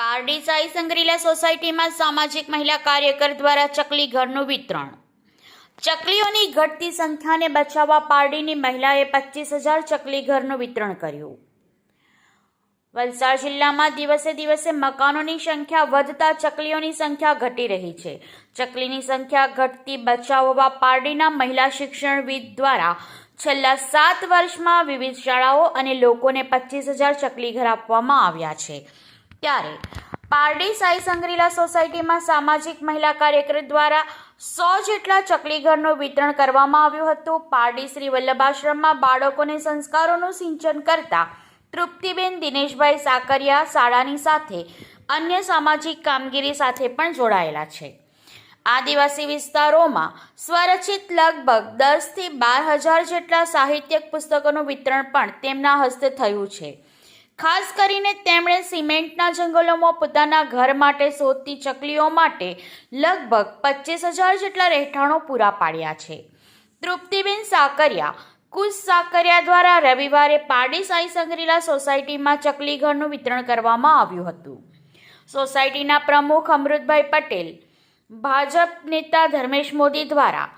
પારડી સાઈ સંગ્રીલા સોસાયટીમાં સામાજિક મહિલા કાર્યકર દ્વારા ચકલી ઘરનું વિતરણ. ચકલીઓની ઘટતી સંખ્યાને બચાવવા પારડીની મહિલાએ પચીસ હજાર ચકલી ઘરનું વિતરણ કર્યું. વલસાડ જિલ્લામાં દિવસે દિવસે મકાનોની સંખ્યા વધતા ચકલીઓની સંખ્યા ઘટી રહી છે. ચકલીની સંખ્યા ઘટતી બચાવવા પારડીના મહિલા શિક્ષણવિદ દ્વારા છેલ્લા સાત વર્ષમાં વિવિધ શાળાઓ અને લોકોને પચીસ હજાર ચકલી ઘર આપવામાં આવ્યા છે. ત્યારે પારડી સાઈ સંગ્રીલા સોસાયટીમાં સામાજિક મહિલા કાર્યકર દ્વારા સો જેટલા ચકલી ઘરનું વિતરણ કરવામાં આવ્યું હતું. પારડી શ્રી વલ્લભાશ્રમમાં બાળકોને સંસ્કારોનું સિંચન કરતા તૃપ્તિબેન દિનેશભાઈ સાકરિયા શાળાની સાથે અન્ય સામાજિક કામગીરી સાથે પણ જોડાયેલા છે. આદિવાસી વિસ્તારોમાં સ્વરચિત લગભગ દસથી બાર હજાર જેટલા સાહિત્યક પુસ્તકોનું વિતરણ પણ તેમના હસ્તે થયું છે. ખાસ કરીને તેમણે સિમેન્ટના જંગલોમાં પોતાના ઘર માટે શોધતી ચકલીઓ માટે લગભગ પચીસ હજાર જેટલા રહેઠાણો પૂરા પાડ્યા છે. તૃપ્તિબેન સાકરિયા કુશ સાકરિયા દ્વારા રવિવારે પારડી સાઈ સંગ્રીલા સોસાયટીમાં ચકલી ઘરનું વિતરણ કરવામાં આવ્યું હતું. સોસાયટીના પ્રમુખ અમૃતભાઈ પટેલ, ભાજપ નેતા ધર્મેશ મોદી દ્વારા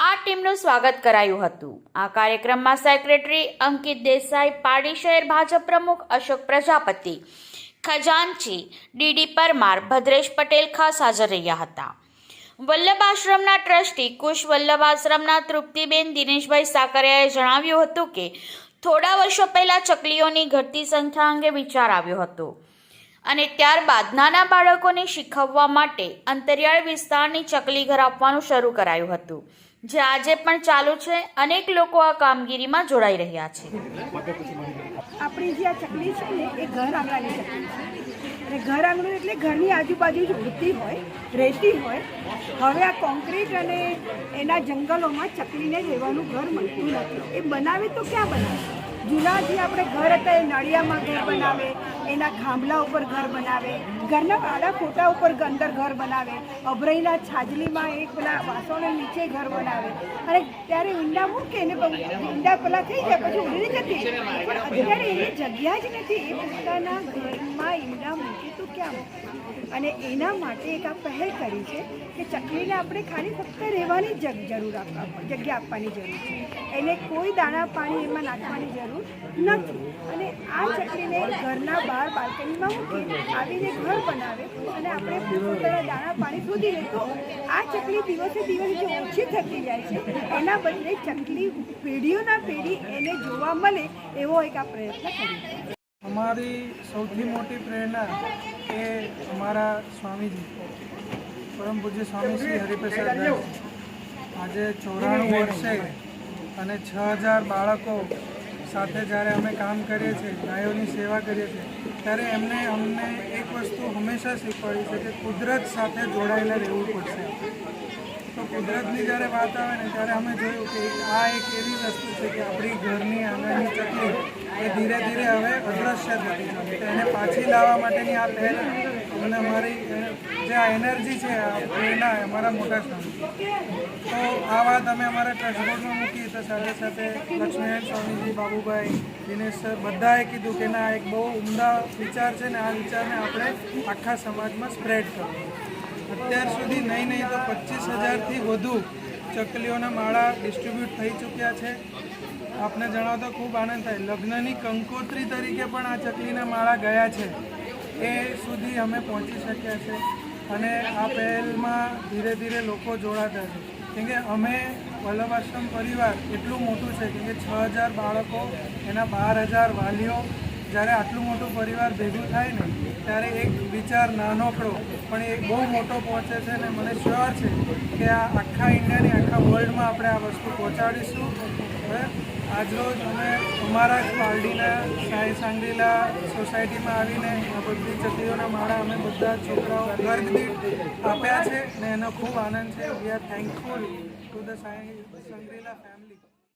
આ ટીમનું સ્વાગત કરાયું હતું. આ કાર્યક્રમમાં સેક્રેટરી અંકિત દેસાઈ પાડી શહેર ભાજપ પ્રમુખ અશોક પ્રજાપતિ, ખજાનચી ડીડી પરમાર, ભદ્રેશ પટેલ ખાસ હાજર રહ્યા હતા. વલ્લભ આશ્રમના ટ્રસ્ટી કુશ વલ્લભ આશ્રમના તૃપ્તિબેન દિનેશભાઈ સાકરિયાએ જણાવ્યું હતું કે, થોડા વર્ષો પહેલા ચકલીઓની ઘટતી સંખ્યા અંગે વિચાર આવ્યો હતો. અને ત્યારબાદ નાના બાળકોને શીખવવા માટે અંતરિયાળ વિસ્તારની ચકલી ઘર આપવાનું શરૂ કરાયું હતું, જે આજે પણ ચાલુ છે. અનેક લોકો આ કામગીરીમાં જોડાઈ રહ્યા છે. આપણી જે આ ચકલી છે ને, એ ઘર આંગણાની ચકલી છે. ઘર આંગણું એટલે ઘરની આજુબાજુ જ વૃત્તિ હોય, રહેતી હોય. હવે આ કોન્ક્રીટ અને એના જંગલોમાં ચકલીને રહેવાનું ઘર મળતું નથી. એ બનાવે તો ક્યાં બનાવે? જૂના આપણે ઘર હતા એ નળિયામાં ઘર બનાવે એના ખાંભલા ઉપર ઘર બનાવે. ઘરના આડા ફોટા ઉપર અંદર ઘર બનાવે અભરાઈના છાજલીમાં એક પેલા વાસણો નીચે ઘર બનાવે. અને ત્યારે ઈંડા મૂકે ને ઈંડા પેલા થઈ જાય, પછી ઉડી જતી પણ અત્યારે એની જગ્યા જ નથી. એ પોતાના ઘરમાં ઈંડા મૂકે તો ક્યાં અને એના માટે એક આ પહેલ કરી છે કે ચકલીને આપણે ખાલી ફક્ત રહેવાની જ જરૂર જગ્યા આપવાની જરૂર છે. એને કોઈ દાણા પાણી એમાં નાખવાની જરૂર નથી. અને આ ચકલીને ઘરના બહાર બાલ્કનીમાં મૂકી આવીને ઘર અને આપણે પોતાના પાણી શોધી આ ચકલી દિવસે દિવસે ઓછી થતી જાય છે. એના બદલે ચકલી પેઢીઓના પેઢી એને જોવા મળે એવો એક આ પ્રયત્ન અમારી સૌથી મોટી પ્રેરણા એ અમારા સ્વામીજી, પરમ પૂજ્ય સ્વામી શ્રી હરિપ્રસાદ આજે ચોરાણું વર્ષે અને છ હજાર બાળકો સાથે જ્યારે અમે કામ કરીએ છીએ, ગાયોની સેવા કરીએ છીએ, ત્યારે એમને, અમને એક વસ્તુ હંમેશા શીખવાડી છે કે કુદરત સાથે જોડાયેલા રહેવું પડશે. કુદરતની જ્યારે વાત આવે ને ત્યારે અમે જોયું કે આ એક એવી વસ્તુ છે કે આપણી ઘરની આંગણની ચકલી એ ધીરે ધીરે હવે અદ્રશ્ય થતી જાય એને પાછી લાવવા માટેની આ પહેલ અને અમારી જે આ એનર્જી છે, આ પ્રેરણા અમારા મોટા સ્વામી તો આ વાત અમે અમારા ટ્રસ્ટ બોર્ડમાં મૂકી તો સાથે સાથે લક્ષ્મીનારાયણ સ્વામીજી, બાબુભાઈ, દિનેશ સર બધાએ કીધું કે ના, એક બહુ ઉમદા વિચાર છે ને, આ વિચારને આપણે આખા સમાજમાં સ્પ્રેડ કરવો. અત્યાર સુધી નહીં નહીં તો પચીસ હજારથી વધુ ચકલીઓના માળા ડિસ્ટ્રીબ્યુટ થઈ ચૂક્યા છે. આપને જણાવતો ખૂબ આનંદ થાય. લગ્નની કંકોત્રી તરીકે પણ આ ચકલીના માળા ગયા છે. એ સુધી અમે પહોંચી શક્યા છે અને આ પહેલમાં ધીરે ધીરે લોકો જોડાતા છે. કેમ કે અમે વલ્લભ આશ્રમ પરિવાર એટલું મોટું છે કેમ કે છ હજાર બાળકો, એના બાર હજાર વાલીઓ જ્યારે આટલું મોટું પરિવાર ભેગું થાય ને, ત્યારે એક વિચાર નાનોકડો, પણ એ બહુ મોટો પહોંચે છે ને મને શ્યોર છે કે આ આખા ઇન્ડિયાની, આખા વર્લ્ડમાં આપણે આ વસ્તુ પહોંચાડીશું. હવે આજરોજ અમે અમારા જ સાંઈ સાંગરીલા સોસાયટીમાં આવીને આ બધી ચકલીઓના માળા અમે બધા છોકરાઓ વર્ગદીઠ આપ્યા છે ને એનો ખૂબ આનંદ છે. We are thankful to the Sai Sanglila family